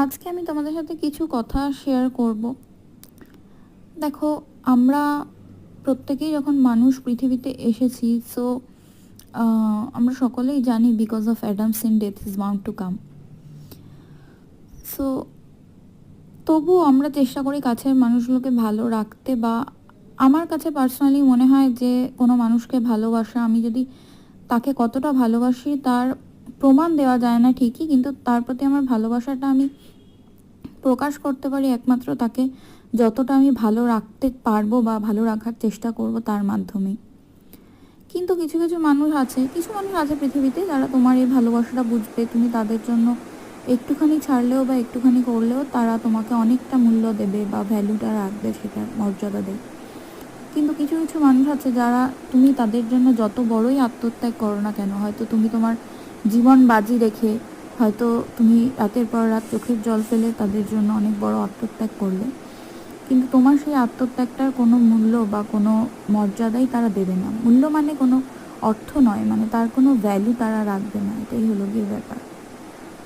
আজকে আমি তোমাদের সাথে কিছু কথা শেয়ার করব। দেখো, আমরা প্রত্যেকেই যখন মানুষ পৃথিবীতে এসেছি সো আমরা সকলেই জানি because of Adams in death is bound to come so তবুও আমরা চেষ্টা করি কাছের মানুষগুলোকে ভালো রাখতে বা আমার কাছে পার্সোনালি মনে হয় যে কোনো মানুষকে ভালোবাসা, আমি যদি তাকে কতটা ভালোবাসি, তার প্রমাণ দেওয়া যায় না ঠিকই, কিন্তু তার প্রতি আমার ভালোবাসাটা আমি প্রকাশ করতে পারি একমাত্র তাকে যতটা আমি ভালো রাখতে পারব বা ভালো রাখার চেষ্টা করব তার মাধ্যমে কিন্তু কিছু কিছু মানুষ আছে, কিছু মানুষ আছে পৃথিবীতে যারা তোমার এই ভালোবাসাটা বুঝবে, তুমি তাদের জন্য একটুখানি ছাড়লেও বা একটুখানি করলেও তারা তোমাকে অনেকটা মূল্য দেবে বা ভ্যালুটা রাখবে সেটার মর্যাদা দেবে। কিন্তু কিছু কিছু মানুষ আছে যারা তুমি তাদের জন্য যত বড়ই আত্মত্যাগ করো না কেন, হয়তো তুমি তোমার জীবন বাজি রেখে হয়তো তুমি রাতের পর রাত চোখের জল ফেলে তাদের জন্য অনেক বড় আত্মত্যাগ করলে। কিন্তু তোমার সেই আত্মত্যাগটার কোনো মূল্য বা কোনো মর্যাদাই তারা দেবে না। মূল্য মানে কোনো অর্থ নয় মানে তার কোনো ভ্যালু তারা রাখবে না। এটাই হলো গিয়ে ব্যাপার।